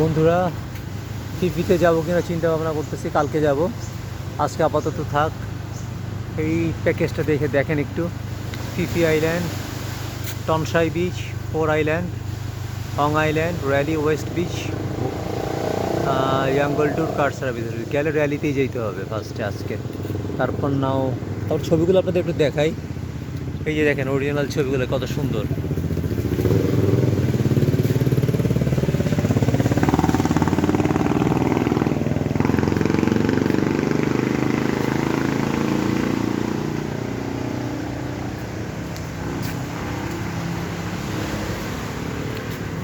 বন্ধুরা, টিভিতে যাব কিনা চিন্তা ভাবনা করতেছি, কালকে যাব। আজকে আপাতত থাক। এই প্যাকেজটা দেখে দেখেন একটু। Phi Phi island Tonsai beach four island Hong island Railay west beach ইয়াঙ্গল tour car service গেলে র্যালিতেই যেতে হবে ফার্স্টে আজকে। তারপর নাও তারপর ছবিগুলো আপনাদের একটু দেখাই। এই যে দেখেন অরিজিনাল ছবিগুলো, কত সুন্দর।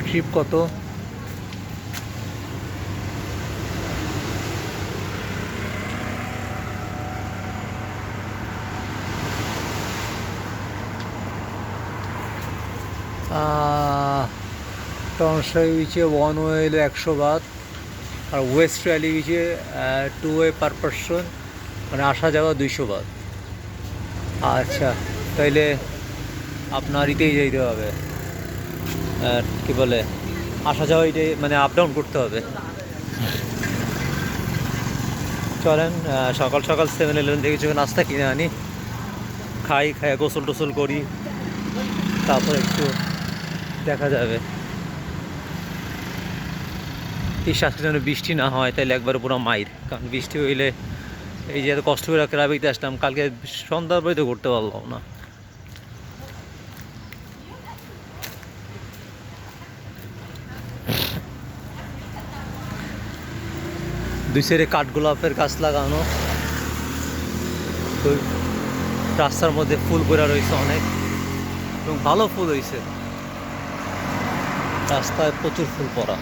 ট্রিপ কত? টনসাই বিচে ওয়ান ওয়ে হলো একশো বাদ, আর ওয়েস্ট র্যালি বিচে টু ওয়ে পার পারসন মানে আসা যাওয়া দুইশো বাদ। আচ্ছা তাইলে আপনার ইতেই যেতে হবে। কি বলে, আসা যাওয়া এটাই মানে আপ ডাউন করতে হবে। চলেন সকাল সকাল সেভেন ইলেভেন থেকে কিছু নাস্তা কিনে আনি। খাই খাই, গোসল টোসল করি। তারপর একটু দেখা যাবে। এই যেন বৃষ্টি না হয় তাহলে একবার পুরো মাইর। কারণ বৃষ্টি হইলে এই যে এত কষ্ট করে ক্লাবিতে আসলাম কালকে সন্ধ্যার পরে তো করতে পারলাম না। দুই সাইডে কাঠগোলাপের গাছ লাগানো। রাস্তার মধ্যে ফুল পড়া রয়েছে অনেক। এবং ভালো ফুল হয়েছে। রাস্তায় প্রচুর ফুল পড়া।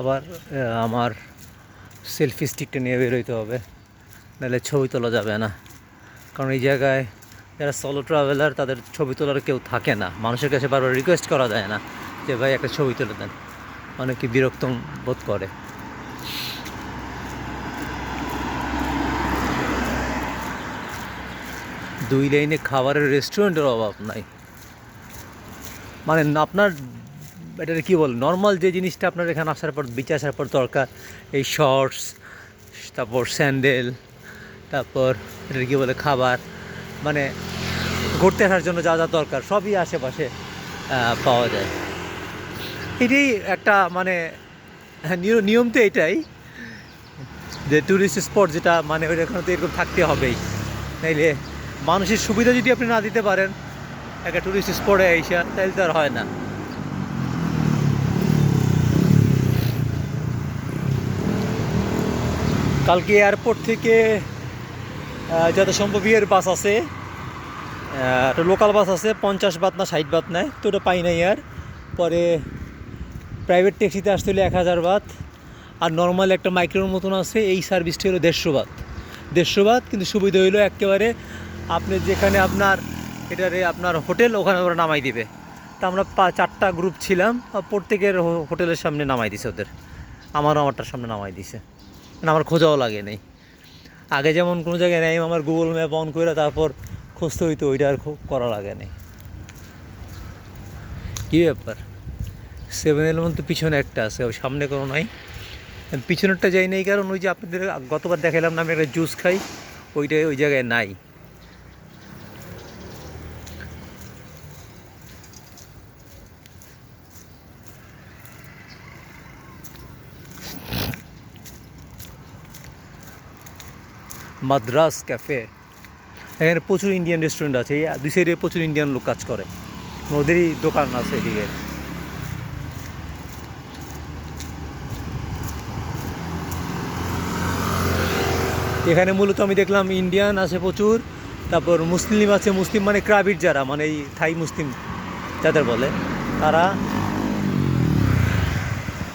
আবার আমার সেলফি স্টিকটা নিয়ে বেরোইতে হবে। নাহলে ছবি তোলা যাবে না। কারণ এই জায়গায় যারা সলো ট্রাভেলার তাদের ছবি তোলার কেউ থাকে না। মানুষের কাছে বারবার রিকোয়েস্ট করা যায় না যে, ভাই, একটা ছবি তুলে দেন। অনেকে বিরক্ত বোধ করে। দুই লাইনে খাবারের রেস্টুরেন্টের অভাব নাই। মানে আপনার এটা কি বল? নর্মাল যে জিনিসটা আপনার এখানে আসার পর বিচে আসার পর দরকার, এই শর্টস তারপর স্যান্ডেল তারপর এটা কি বলে, খাবার মানে ঘুরতে আসার জন্য যা যা দরকার, সবই আশেপাশে পাওয়া যায়। এটাই একটা মানে নিয়- নিয়ম তো এটাই, যে ট্যুরিস্ট স্পট যেটা মানে ওইখানে তো এরকম থাকতে হবেই। নাইলে মানুষের সুবিধা যদি আপনি না দিতে পারেন, একটা ট্যুরিস্ট স্পটে এসে তাহলে তো আর হয় না। কালকে এয়ারপোর্ট থেকে যত সম্ভব ইয়ের বাস আছে একটা লোকাল বাস আছে, পঞ্চাশ বাত না, ষাট বাত নেয় তো ওটা পাই নাই আর। পরে প্রাইভেট ট্যাক্সিতে আসতে হলে এক হাজার বাত আর নর্মাল একটা মাইক্রোর মতন আছে, এই সার্ভিসটি হলো দেড়শো বাত দেড়শো বাত কিন্তু সুবিধা হইল একেবারে আপনি যেখানে আপনার এটারে আপনার হোটেল ওখানে ওরা নামাই দিবে। তা আমরা পা- চারটা গ্রুপ ছিলাম প্রত্যেকের হোটেলের সামনে নামাই দিছে ওদের। আমারও আমারটার সামনে নামাই দিছে। আমার খোঁজাও লাগে নেই। আগে যেমন কোনো জায়গায় নেই, আমার গুগল ম্যাপ অন করে তারপর খুঁজতে হইতো, ওইটা আর করা লাগে নেই। কী ব্যাপার? সেভেন ইলেভেন তো পিছনে একটা আছে, ওই সামনে কোনো নাই। পিছনেরটা যাই নেই, কারণ ওই যে আপনাদের গতবার দেখালাম না, আমি একটা জুস খাই ওইটা ওই জায়গায় নাই। মাদ্রাস ক্যাফে। এখানে প্রচুর ইন্ডিয়ান রেস্টুরেন্ট আছে, এই দুই সাইডে প্রচুর ইন্ডিয়ান লোক কাজ করে। ওদেরই দোকান আছে এদিকে। এখানে মূলত আমি দেখলাম ইন্ডিয়ান আছে প্রচুর, তারপর মুসলিম আছে মুসলিম মানে ক্রাবিট যারা মানে এই থাই মুসলিম যাদের বলে, তারা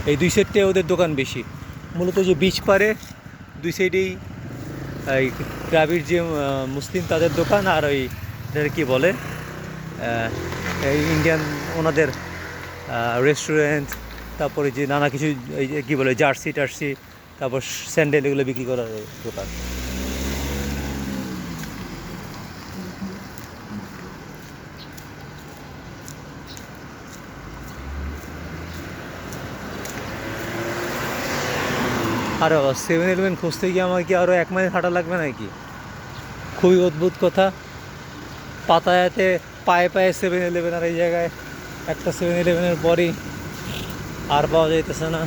এই দুই সাইডে ওদের দোকান বেশি। মূলত যে বিচ পারে, দুই সাইডেই এই ক্রাবির যে মুসলিম তাদের দোকান আর ওই কি বলে এই ইন্ডিয়ান ওনাদের রেস্টুরেন্ট তারপরে যে নানা কিছু, এই কী বলে, জার্সি টার্সি, তারপর স্যান্ডেল এগুলো বিক্রি করার দোকান। আর সেভেন ইলেভেন খুঁজতে গিয়ে আমার কি আরও এক মাইল হাঁটা লাগবে নাকি? খুবই অদ্ভুত কথা। পাতায়াতে পায়ে পায়ে সেভেন ইলেভেন আর এই জায়গায় একটা সেভেন ইলেভেনের পরই আর পাওয়া যাইতেছে না।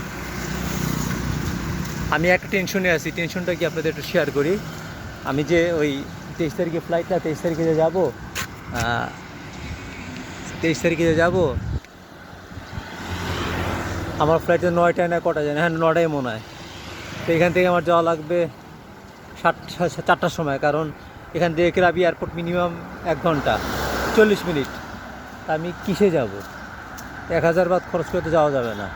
আমি একটা টেনশনে আছি। টেনশনটা কি আপনাদের একটু শেয়ার করি? আমি যে ওই তেইশ তারিখে ফ্লাইটটা তেইশ তারিখে যে যাব তেইশ তারিখে যে যাব, আমার ফ্লাইটে নয়টায় না কটা যায় না হ্যাঁ নটায় মনে হয়। তো এখান থেকে আমার যাওয়া লাগবে সাত সা- চারটার সময়, কারণ এখান থেকে কেরাবি এয়ারপোর্ট মিনিমাম এক ঘণ্টা, চল্লিশ মিনিট। তা আমি কিসে যাব? এক হাজার বাদ খরচ করে তো যাওয়া যাবে না।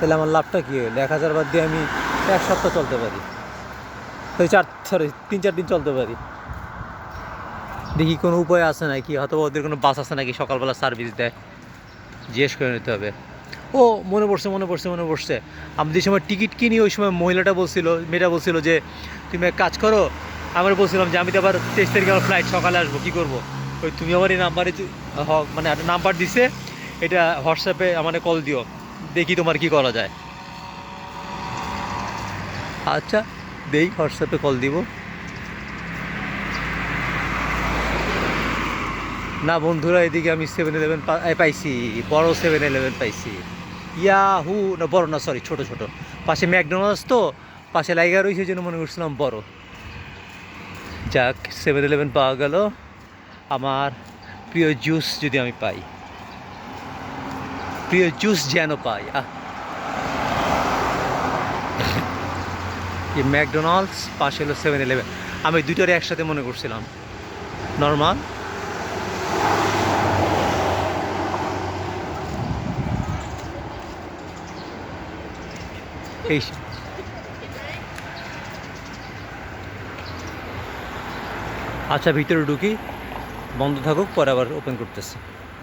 তাহলে আমার লাভটা কী হলো? এক হাজার বাদ দিয়ে আমি এক সপ্তাহ চলতে পারি। তো চার সরি তিন, চার দিন চলতে পারি। দেখি কোনো উপায় আছে নাকি? হয়তো ওদের কোনো বাস আছে নাকি? সকালবেলা সার্ভিস দেয়। জিজ্ঞেস করে নিতে হবে। ও, মনে পড়ছে মনে পড়ছে মনে পড়ছে। আমি যে সময় টিকিট কিনি, ওই সময় মহিলাটা বলছিল, মেয়েটা বলছিল যে, তুমি এক কাজ করো। আমরা বলছিলাম যে, আমি তো আবার তেইশ তারিখে আমার ফ্লাইট সকালে আসব, কী করব? ওই, তুমি আমার এই নাম্বারে মানে একটা নাম্বার দিছে, এটা হোয়াটসঅ্যাপে আমাকে কল দিও। দেখি তোমার কি করা যায়। আচ্ছা দেই হোয়াটসঅ্যাপে কল দিব। না বন্ধুরা, এদিকে আমি সেভেন ইলেভেন পাইছি, বড় সেভেন ইলেভেন পাইছি। ইয়াহু, না, বড় না সরি ছোট ছোট। পাশে ম্যাকডোনাল্ডস তো, পাশে লাইগা রয়েছে জন্য মনে করছিলাম বড়। যাক সেভেন ইলেভেন পাওয়া গেল। আমার প্রিয় জুস যদি আমি পাই। প্রিয় জুস যেন পাই, আহ। ম্যাকডোনাল্ডস, পাশে হলো সেভেন ইলেভেন আমি দুটোরে একসাথে মনে করছিলাম। নর্মাল? এই আচ্ছা ভিতরে ঢুকি বন্ধ থাকুক পরে আবার ওপেন করতেছি।